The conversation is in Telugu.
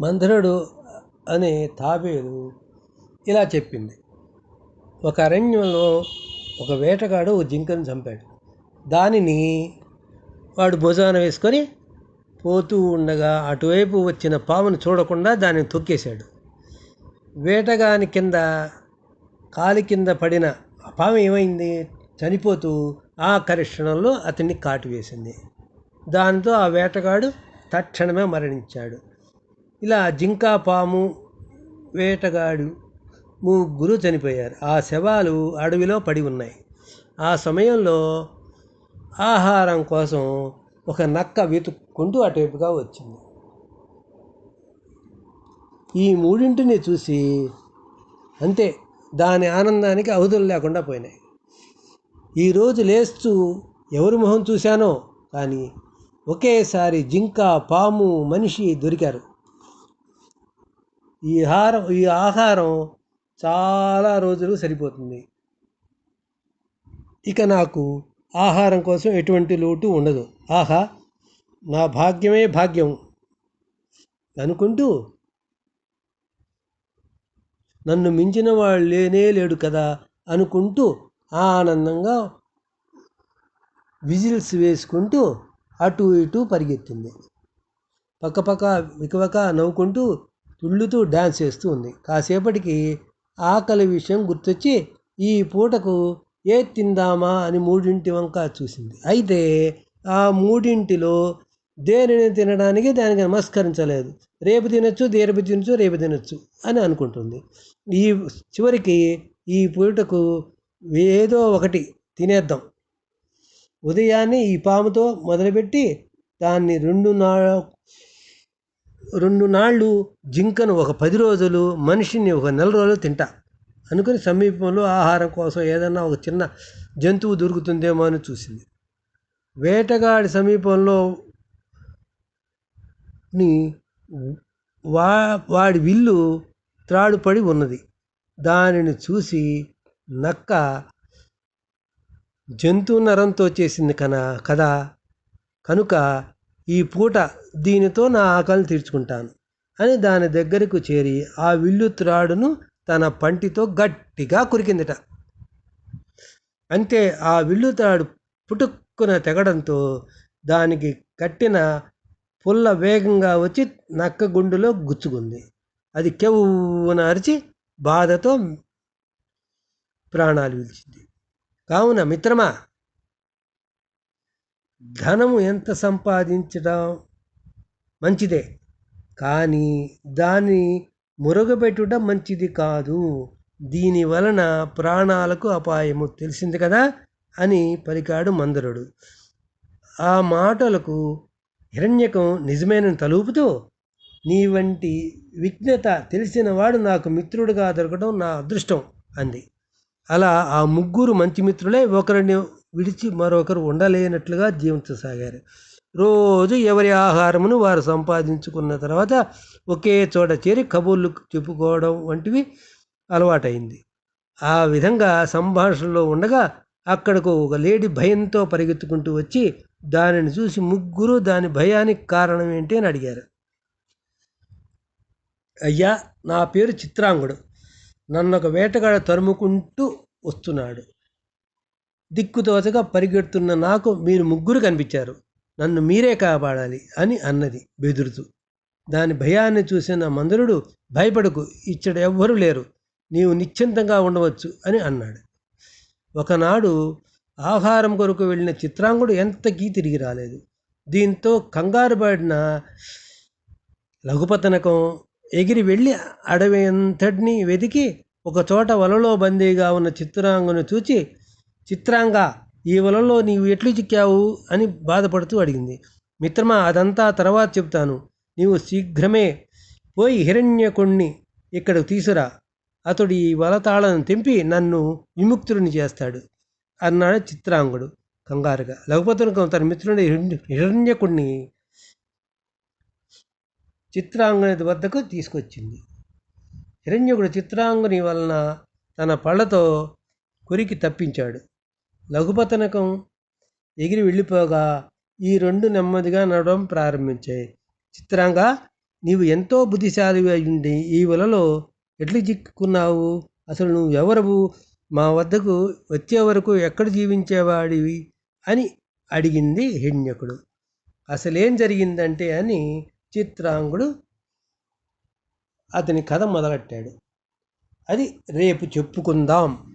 మంధరుడు అనే తాబేలు ఇలా చెప్పింది. ఒక అరణ్యంలో ఒక వేటగాడు ఒక జింకను చంపాడు. దానిని వాడు భుజాన వేసుకొని పోతూ ఉండగా అటువైపు వచ్చిన పామును చూడకుండా దాన్ని తొక్కేశాడు. వేటగాని కింద కాలి కింద పడిన ఆ పాము ఏమైంది? చనిపోతూ ఆ కరిక్షణంలో అతన్ని కాటు వేసింది దాంతో ఆ వేటగాడు తక్షణమే మరణించాడు. ఇలా జింక పాము వేటగాడు ముగ్గురు చనిపోయారు. ఆ శవాలు అడవిలో పడి ఉన్నాయి. ఆ సమయంలో ఆహారం కోసం ఒక నక్క వెతుక్కుంటూ అటువైపుగా వచ్చింది. ఈ మూడింటిని చూసి అంతే దాని ఆనందానికి అవధులు లేకుండా పోయినాయి. ఈరోజు లేస్తూ ఎవరి మొహం చూశానో కానీ ఒకేసారి జింక పాము మనిషి దొరికారు. ఈ ఆహారం ఈ ఆహారం చాలా రోజులు సరిపోతుంది. ఇక నాకు ఆహారం కోసం ఎటువంటి లోటు ఉండదు. ఆహా నా భాగ్యమే భాగ్యం. అనుకుంటూ నన్ను మించిన వాళ్ళు లేనే లేడు కదా అనుకుంటూ ఆనందంగా విజిల్స్ వేసుకుంటూ అటు ఇటు పరిగెత్తింది. పక్కపక్క వికవక నవ్వుకుంటూ తుళ్ళుతూ డ్యాన్స్ చేస్తూ ఉంది. కాసేపటికి ఆకలి విషయం గుర్తొచ్చి ఈ పూటకు ఏ తిందామా అని మూడింటి వంక చూసింది. అయితే ఆ మూడింటిలో దేనిని తినడానికి దానికి నమస్కరించలేదు. రేపు తినచ్చు రేపు తినచ్చు రేపు తినచ్చు అని అనుకుంటుంది. ఈ చివరికి ఈ పూటకు ఏదో ఒకటి తినేద్దాం. ఉదయాన్నే ఈ పాముతో మొదలుపెట్టి దాన్ని రెండు నా రెండు నాళ్ళు జింకను ఒక పది రోజులు మనిషిని ఒక నెల రోజులు తింటా. అనుకుని సమీపంలో ఆహారం కోసం ఏదన్నా ఒక చిన్న జంతువు దొరుకుతుందేమో అని చూసింది. వేటగాడి సమీపంలో ని వా వాడి విల్లు త్రాడుపడి ఉన్నది. దానిని చూసి నక్క జంతు నరంతో చేసింది కన కదా? కనుక ఈ పూట దీనితో నా ఆకలిని తీర్చుకుంటాను అని దాని దగ్గరకు చేరి ఆ విల్లు త్రాడును తన పంటితో గట్టిగా కురికిందిట. అంతే ఆ విల్లు త్రాడు పుటుక్కున తెగడంతో దానికి కట్టిన పుల్ల వేగంగా వచ్చి నక్క గుండులో గుచ్చుకుంది. అది కెవ్వున అరిచి బాధతో ప్రాణాలు విడిచింది. కావున మిత్రమా ధనము ఎంత సంపాదించడం మంచిదే కానీ దాన్ని మురగబెట్టుట మంచిది కాదు. దీని వలన ప్రాణాలకు అపాయము తెలిసింది కదా అని పలికాడు మందరుడు. ఆ మాటలకు హిరణ్యకం నిజమైన తలుపుతూ నీ వంటి విజ్ఞత తెలిసినవాడు నాకు మిత్రుడిగా దొరకడం నా అదృష్టం అంది. అలా ఆ ముగ్గురు మంచి మిత్రులే ఒకరిని విడిచి మరొకరు ఉండలేనట్లుగా జీవించసాగారు. రోజు ఎవరి ఆహారమును వారు సంపాదించుకున్న తర్వాత ఒకే చోట చేరి కబుర్లు చెప్పుకోవడం వంటివి అలవాటైంది. ఆ విధంగా సంభాషణలో ఉండగా అక్కడకు ఒక లేడీ భయంతో పరిగెత్తుకుంటూ వచ్చి దానిని చూసి ముగ్గురు దాని భయానికి కారణం ఏంటి అని అడిగారు. అయ్యా నా పేరు చిత్రాంగుడు. నన్ను ఒక వేటగాడ తరుముకుంటూ వస్తున్నాడు. దిక్కుతోచగా పరిగెడుతున్న నాకు మీరు ముగ్గురు కనిపించారు. నన్ను మీరే కాపాడాలి అని అన్నది బెదురుతూ. దాని భయాన్ని చూసిన మందరుడు భయపడకు ఇచ్చడు ఎవ్వరూ లేరు. నీవు నిశ్చింతంగా ఉండవచ్చు అని అన్నాడు. ఒకనాడు ఆహారం కొరకు వెళ్ళిన చిత్రాంగుడు ఎంతకీ తిరిగి రాలేదు. దీంతో కంగారు పడిన లఘుపతనకం ఎగిరి వెళ్ళి అడవి అంతటిని వెతికి ఒక చోట వలలో బందీగా ఉన్న చిత్రాంగును చూచి చిత్రాంగా ఈ వలలో నీవు ఎట్లు చిక్కావు అని బాధపడుతూ అడిగింది. మిత్రమా అదంతా తర్వాత చెప్తాను నీవు శీఘ్రమే పోయి హిరణ్యకుణ్ణి ఇక్కడికి తీసురా. అతడు ఈ వలతాళను తెంపి నన్ను విముక్తుడిని చేస్తాడు అన్నాడు చిత్రాంగుడు కంగారుగా. లఘుపతునకం తన మిత్రుడి హిరణ్యకుణ్ణి చిత్రాంగుని వద్దకు తీసుకొచ్చింది. హిరణ్యకుడు చిత్రాంగుని వలన తన పళ్ళతో కొరికి తప్పించాడు. లఘుపతనకం ఎగిరి వెళ్ళిపోగా ఈ రెండు నెమ్మదిగా నడవడం ప్రారంభించాయి. చిత్రాంగా నీవు ఎంతో బుద్ధిశాలివి అయ్యుండి ఈ వలలో ఎట్లు చిక్కుకున్నావు? అసలు నువ్వెవరవు? మా వద్దకు వచ్చే వరకు ఎక్కడ జీవించేవాడివి? అని అడిగింది హిణ్యకుడు. అసలేం జరిగిందంటే అని చిత్రాంగుడు అతని కథ మొదలెట్టాడు. అది రేపు చెప్పుకుందాం.